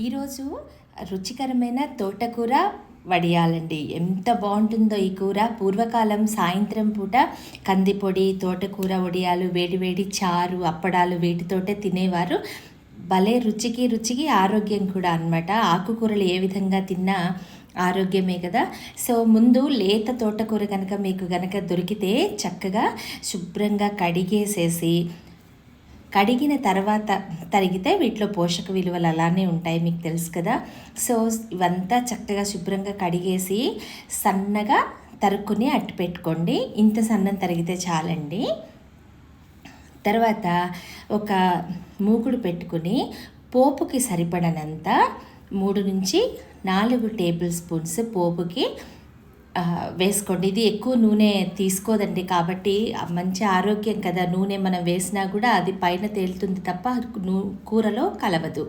ఈరోజు రుచికరమైన తోటకూర వడియాలండి. ఎంత బాగుంటుందో ఈ కూర. పూర్వకాలం సాయంత్రం పూట కందిపొడి తోటకూర వడియాలు వేడివేడి చారు అప్పడాలు వీటితోటే తినేవారు. భలే రుచికి రుచికి ఆరోగ్యం కూడా అనమాట ఆకుకూరలు ఏ విధంగా తిన్నా ఆరోగ్యమే కదా. సో ముందు లేత తోటకూర కనుక మీకు కనుక దొరికితే చక్కగా శుభ్రంగా కడిగేసేసి కడిగిన తర్వాత తరిగితే వీటిలో పోషక విలువలు అలానే ఉంటాయి మీకు తెలుసు కదా. సో ఇవంతా చక్కగా శుభ్రంగా కడిగేసి సన్నగా తరుక్కుని అట్టు పెట్టుకోండి. ఇంత సన్నం తరిగితే చాలండి. తర్వాత ఒక మూకుడు పెట్టుకుని పోపుకి సరిపడనంత మూడు నుంచి నాలుగు టేబుల్ స్పూన్స్ పోపుకి వేసుకోండి. ఇది ఎక్కువ నూనె తీసుకోదండి కాబట్టి మంచి ఆరోగ్యం కదా. నూనె మనం వేసినా కూడా అది పైన తేలుతుంది తప్ప నూ కూరలో కలవదు.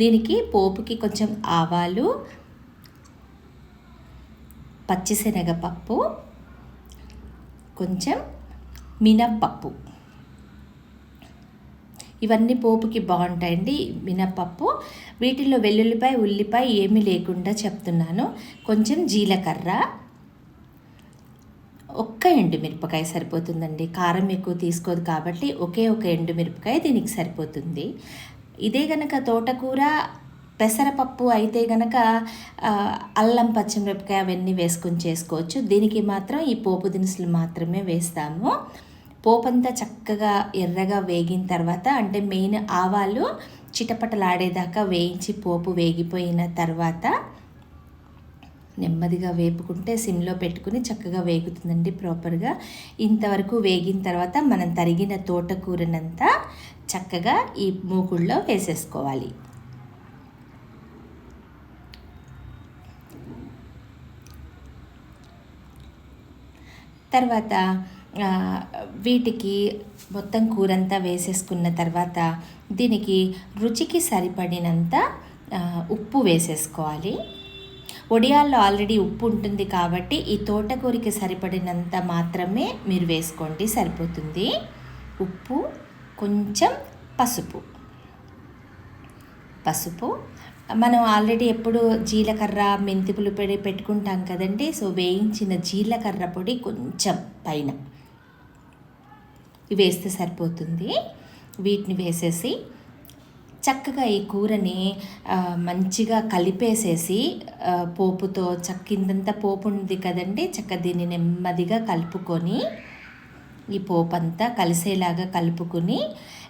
దీనికి పోపుకి కొంచెం ఆవాలు పచ్చిశనగపప్పు కొంచెం మినప్పప్పు. ఇవన్నీ పోపుకి బాగుంటాయండి మినప్పప్పు. వీటిల్లో వెల్లుల్లిపాయ ఉల్లిపాయ ఏమీ లేకుండా చెప్తున్నాను. కొంచెం జీలకర్ర ఒక్క ఎండుమిరపకాయ సరిపోతుందండి. కారం ఎక్కువ తీసుకోదు కాబట్టి ఒకే ఒక ఎండుమిరపకాయ దీనికి సరిపోతుంది. ఇదే గనక తోటకూర పెసరపప్పు అయితే గనక అల్లం పచ్చిమిరపకాయ అవన్నీ వేసుకొని చేసుకోవచ్చు. దీనికి మాత్రం ఈ పోపు దినుసులు మాత్రమే వేస్తాము. పోపు అంతా చక్కగా ఎర్రగా వేగిన తర్వాత అంటే మెయిన్ ఆవాలు చిటపటలాడేదాకా వేయించి పోపు వేగిపోయిన తర్వాత నెమ్మదిగా వేపుకుంటే సిమ్లో పెట్టుకుని చక్కగా వేగుతుందండి ప్రాపర్గా. ఇంతవరకు వేగిన తర్వాత మనం తరిగిన తోటకూరనంతా చక్కగా ఈ మూకుళ్ళలో వేసేసుకోవాలి. తర్వాత వీటికి మొత్తం కూరంతా వేసేసుకున్న తర్వాత దీనికి రుచికి సరిపడినంత ఉప్పు వేసేసుకోవాలి. వడియాల్లో ఆల్రెడీ ఉప్పు ఉంటుంది కాబట్టి ఈ తోటకూరకి సరిపడినంత మాత్రమే మీరు వేసుకోండి సరిపోతుంది. ఉప్పు కొంచెం పసుపు. పసుపు. మనం ఆల్రెడీ ఎప్పుడు జీలకర్ర మెంతి పెడి పెట్టుకుంటాం కదండి సో వేయించిన జీలకర్ర పొడి కొంచెం పైన. వేస్తే సరిపోతుంది. వీటిని వేసేసి చక్కగా ఈ కూరని మంచిగా కలిపేసేసి పోపుతో చక్కిందంతా పోపు ఉంది కదండి చక్క దీన్ని నెమ్మదిగా కలుపుకొని ఈ పోపు అంతా కలిసేలాగా కలుపుకుని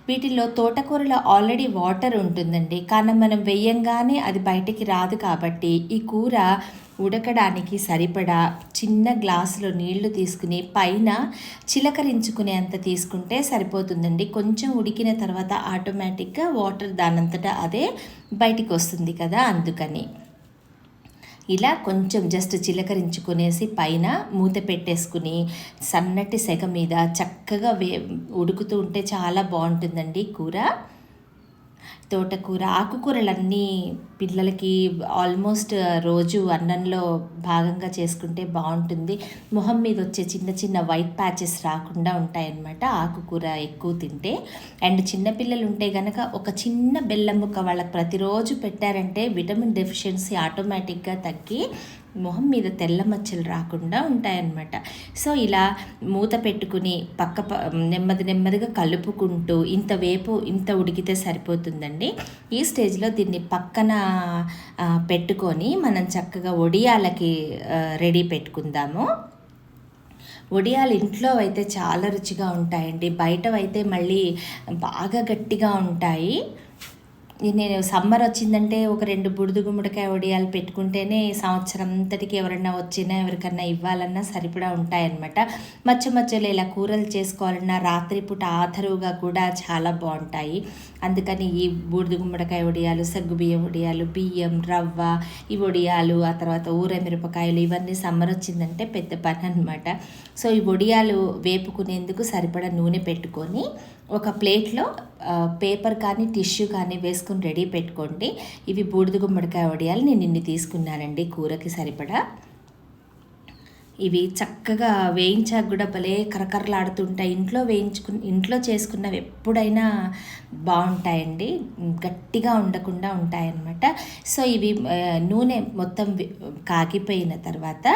వీటిలో తోటకూరలో ఆల్రెడీ వాటర్ ఉంటుందండి. కానీ మనం వేయంగానే అది బయటికి రాదు కాబట్టి ఈ కూర ఉడకడానికి సరిపడా చిన్న గ్లాసులో నీళ్ళు తీసుకుని పైన చిలకరించుకునే అంత తీసుకుంటే సరిపోతుందండి. కొంచెం ఉడికిన తర్వాత ఆటోమేటిక్గా వాటర్ దానంతటా అదే బయటికి వస్తుంది కదా అందుకని. ఇలా కొంచెం జస్ట్ చిలకరించుకునేసి పైన మూత పెట్టేసుకుని సన్నటి సెగ మీద చక్కగా వే ఉడుకుతూ ఉంటే చాలా బాగుంటుందండి కూర. తోటకూర ఆకుకూరలన్నీ పిల్లలకి ఆల్మోస్ట్ రోజు అన్నంలో భాగంగా చేసుకుంటే బాగుంటుంది. మొహం మీద వచ్చే చిన్న చిన్న వైట్ ప్యాచెస్ రాకుండా ఉంటాయన్నమాట ఆకుకూర ఎక్కువ తింటే. అండ్ చిన్నపిల్లలు ఉంటే గనక ఒక చిన్న బెల్లం ముక్క వాళ్ళకి ప్రతిరోజు పెట్టారంటే విటమిన్ డెఫిషియన్సీ ఆటోమేటిక్గా తగ్గి మొహం మీద తెల్ల మచ్చలు రాకుండా ఉంటాయన్నమాట. సో ఇలా మూత పెట్టుకుని పక్క ప- నెమ్మది నెమ్మదిగా కలుపుకుంటూ ఇంత వేపు ఇంత ఉడికితే సరిపోతుందండి. ఈ స్టేజ్లో దీన్ని పక్కన పెట్టుకొని మనం చక్కగా ఒడియాలకి రెడీ పెట్టుకుందాము. వడియాలు ఇంట్లో అయితే చాలా రుచిగా ఉంటాయండి. బయట అయితే మళ్ళీ బాగా గట్టిగా ఉంటాయి. నేను సమ్మర్ వచ్చిందంటే ఒక రెండు బుడిద గుమ్మడికాయ వడియాలు పెట్టుకుంటేనే సంవత్సరం అంతటికి ఎవరన్నా వచ్చినా ఎవరికన్నా ఇవ్వాలన్నా సరిపడా ఉంటాయన్నమాట. మధ్య మధ్యలో ఇలా కూరలు చేసుకోవాలన్నా రాత్రిపూట ఆధరువుగా కూడా చాలా బాగుంటాయి. అందుకని ఈ బూడిద గుమ్మడికాయ వడియాలు సగ్గుబియ్యం వడియాలు బియ్యం రవ్వ ఈ వడియాలు ఆ తర్వాత ఊర మిరపకాయలు ఇవన్నీ సమ్మర్ వచ్చిందంటే పెద్ద పని అనమాట సో ఈ వడియాలు వేపుకునేందుకు సరిపడా నూనె పెట్టుకొని ఒక ప్లేట్లో పేపర్ కానీ టిష్యూ కానీ వేసుకుని రెడీ పెట్టుకోండి. ఇవి బూడిద గుమ్మడికాయ వడియాలు నేను ఇన్ని తీసుకున్నానండి కూరకి సరిపడా. ఇవి చక్కగా వేయించాక కూడా భలే కరకరలాడుతుంటాయి. ఇంట్లో వేయించుకు ఇంట్లో చేసుకున్నవి ఎప్పుడైనా బాగుంటాయండి. గట్టిగా ఉండకుండా ఉంటాయన్నమాట. సో ఇవి నూనె మొత్తం కాగిపోయిన తర్వాత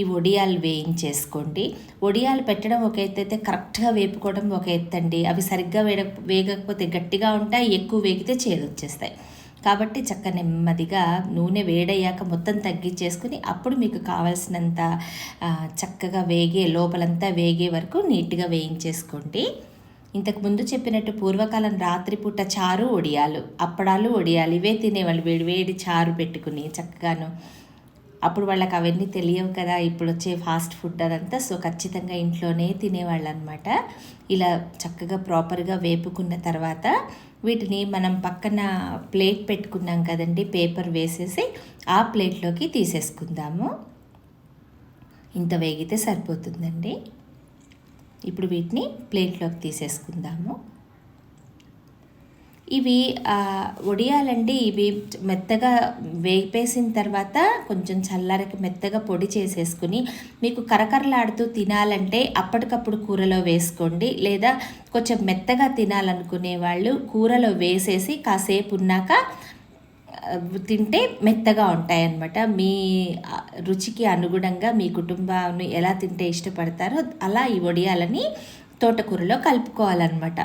ఈ వడియాలు వేయించేసుకోండి. వడియాలు పెట్టడం ఒక ఎత్తు అయితే కరెక్ట్గా వేపుకోవడం ఒక ఎత్తు అండి అవి సరిగ్గా వేడ వేగకపోతే గట్టిగా ఉంటాయి ఎక్కువ వేగితే చేదొచ్చేస్తాయి. కాబట్టి చక్క నెమ్మదిగా నూనె వేడయ్యాక మొత్తం తగ్గించేసుకుని అప్పుడు మీకు కావాల్సినంత చక్కగా వేగే లోపలంతా వేగే వరకు నీట్గా వేయించేసుకోండి. ఇంతకు ముందు చెప్పినట్టు పూర్వకాలం రాత్రిపూట చారు ఒడియాలు అప్పడాలు ఒడియాలు ఇవే తినేవాళ్ళు వేడి వేడి చారు పెట్టుకుని చక్కగాను అప్పుడు వాళ్ళకి అవన్నీ తెలియవు కదా ఇప్పుడు వచ్చే ఫాస్ట్ ఫుడ్ అదంతా. సో ఖచ్చితంగా ఇంట్లోనే తినేవాళ్ళు అనమాట ఇలా చక్కగా ప్రాపర్గా వేపుకున్న తర్వాత వీటిని మనం పక్కన ప్లేట్ పెట్టుకున్నాం కదండి పేపర్ వేసేసి ఆ ప్లేట్లోకి తీసేసుకుందాము. ఇంత వేగితే సరిపోతుందండి. ఇప్పుడు వీటిని ప్లేట్లోకి తీసేసుకుందాము. ఇవి ఆ, వడియాలండి ఇవి మెత్తగా వేపేసిన తర్వాత కొంచెం చల్లారకి మెత్తగా పొడి చేసేసుకుని మీకు కరకరలాడుతూ తినాలంటే అప్పటికప్పుడు కూరలో వేసుకోండి. లేదా కొంచెం మెత్తగా తినాలనుకునే వాళ్ళు కూరలో వేసేసి కాసేపు ఉన్నాక తింటే మెత్తగా ఉంటాయన్నమాట. మీ రుచికి అనుగుణంగా మీ కుటుంబాన్ని ఎలా తింటే ఇష్టపడతారో అలా ఈ వడియాలని తోటకూరలో కలుపుకోవాలన్నమాట.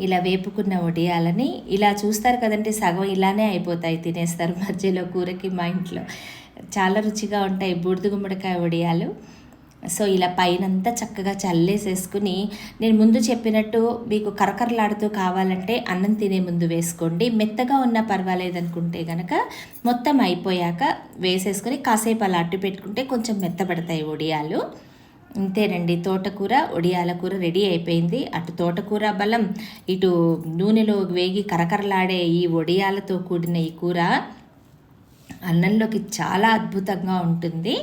ఇలా వేపుకున్న వడియాలని ఇలా చూస్తారు కదంటే సగం ఇలానే అయిపోతాయి తినేస్తారు మధ్యలో కూరకి మా ఇంట్లో. చాలా రుచిగా ఉంటాయి బూడిద గుమ్మడికాయ వడియాలు సో ఇలా పైనంతా చక్కగా చల్లేసేసుకుని నేను ముందు చెప్పినట్టు మీకు కరకరలాడుతూ కావాలంటే అన్నం తినే ముందు వేసుకోండి. మెత్తగా ఉన్నా పర్వాలేదు అనుకుంటే కనుక మొత్తం అయిపోయాక వేసేసుకొని కాసేపు అలా అట్టు పెట్టుకుంటే కొంచెం మెత్తబడతాయి వడియాలు అంతేనండి తోటకూర ఒడియాల కూర రెడీ అయిపోయింది. అటు తోటకూర బలం ఇటు నూనెలో వేగి కరకరలాడే ఈ వడియాలతో కూడిన ఈ కూర అన్నంలోకి చాలా అద్భుతంగా ఉంటుంది.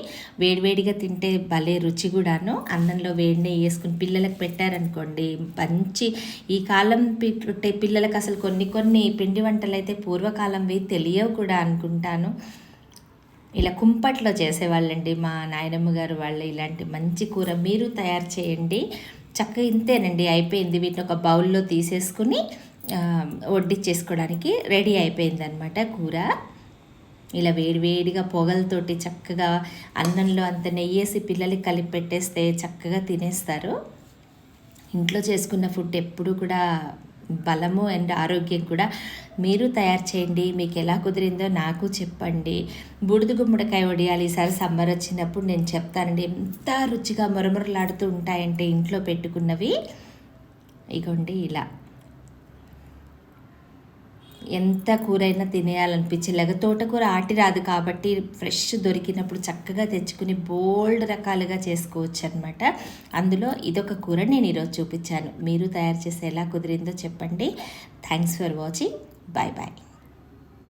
వేడివేడిగా తింటే భలే రుచి కూడాను. అన్నంలో వేడి నెయ్యి వేసుకుని పిల్లలకు పెట్టారనుకోండి మంచి ఈ కాలం పెట్టే పిల్లలకు అసలు కొన్ని కొన్ని పిండి వంటలు అయితే పూర్వకాలంవి తెలియవు కూడా అనుకుంటాను. ఇలా కుంపట్లో చేసేవాళ్ళండి మా నాయనమ్మ గారు వాళ్ళు ఇలాంటి మంచి కూర మీరు తయారు చేయండి. చక్కగా ఇంతేనండి అయిపోయింది. వీటిని ఒక బౌల్లో తీసేసుకుని ఆ, వడ్డిచ్చేసుకోవడానికి రెడీ అయిపోయింది అనమాట కూర. ఇలా వేడివేడిగా పొగలతోటి చక్కగా అన్నంలో అంత నెయ్యేసి పిల్లలకి కలిపి పెట్టేస్తే చక్కగా తినేస్తారు. ఇంట్లో చేసుకున్న ఫుడ్ ఎప్పుడు కూడా బలము అండ్ ఆరోగ్యం కూడా మీరు తయారు చేయండి. మీకు ఎలా కుదిరిందో నాకు చెప్పండి. బూడిద గుమ్మడికాయ వడియాలి ఈసారి సమ్మర్ వచ్చినప్పుడు నేను చెప్తానండి. ఎంత రుచిగా మొరమొరలాడుతూ ఉంటాయంటే ఇంట్లో పెట్టుకున్నవి. ఇగోండి ఇలా. ఎంత కూరైనా తినేయాలనిపించేలాగా. తోటకూర ఆటి రాదు కాబట్టి ఫ్రెష్ దొరికినప్పుడు చక్కగా తెచ్చుకుని బోల్డ్ రకాలుగా చేసుకోవచ్చు అనమాట అందులో ఇదొక కూర నేను ఈరోజు చూపించాను. మీరు తయారు చేసి ఎలా కుదిరిందో చెప్పండి. Thanks for watching. Bye bye